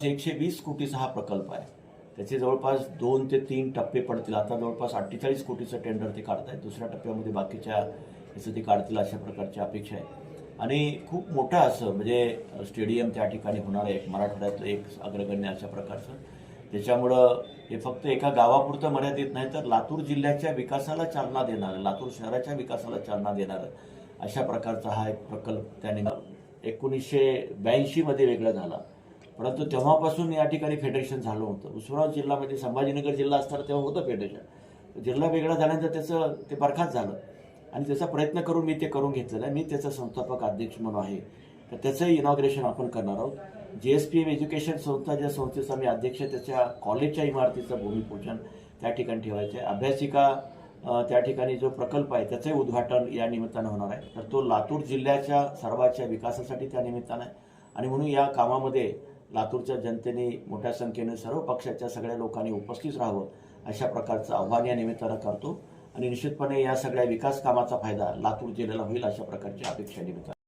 एकशे वीस कोटीचा हा प्रकल्प आहे. त्याचे जवळपास दोन ते तीन टप्पे पडतील. आता जवळपास अठ्ठेचाळीस कोटीचं टेंडर ते काढत आहेत दुसऱ्या टप्प्यामध्ये बाकीच्या याचं ते काढतील अशा प्रकारची अपेक्षा आहे. आणि खूप मोठं असं म्हणजे स्टेडियम त्या ठिकाणी होणार आहे. एक मराठवाड्यातलं एक अग्रगण्य अशा प्रकारचं. त्याच्यामुळं हे फक्त एका गावापुरतं मर्यादित नाही तर लातूर जिल्ह्याच्या विकासाला चालना देणारं लातूर शहराच्या विकासाला चालना देणारं अशा प्रकारचा हा एक प्रकल्प त्याने एकोणीसशे ब्याऐंशीमध्ये वेगळा झाला. परंतु तेव्हापासून या ठिकाणी फेडरेशन झालं होतं. उस्मानाबाद जिल्हा म्हणजे संभाजीनगर जिल्हा असताना तेव्हा होतं फेडरेशन जिल्हा वेगळा झाल्यानंतर त्याचं ते बरखास्त झालं. आणि त्याचा प्रयत्न करून मी ते करून घेतलेलं आहे. मी त्याचा संस्थापक अध्यक्ष म्हणून आहे. तर त्याचंही इनॉग्रेशन आपण करणार आहोत. जे एस पी एम एज्युकेशन संस्था ज्या संस्थेचा मी अध्यक्ष त्याच्या कॉलेजच्या इमारतीचं भूमिपूजन त्या ठिकाणी ठेवायचं आहे. अभ्यासिका त्या ठिकाणी जो प्रकल्प आहे त्याचंही उद्घाटन या निमित्तानं होणार आहे. तर तो लातूर जिल्ह्याच्या सर्वाच्या विकासासाठी त्या निमित्तानं आहे. आणि म्हणून या कामामध्ये लातूरच्या जनतेने मोठ्या संख्येने सर्व पक्षाच्या सगळ्या लोकांनी उपस्थित राहावं अशा प्रकारचं आव्हान या निमित्तानं करतो. आणि निश्चितपणे या सगळ्या विकास कामाचा फायदा लातूर जिल्ह्याला होईल अशा प्रकारची अपेक्षा निमित्त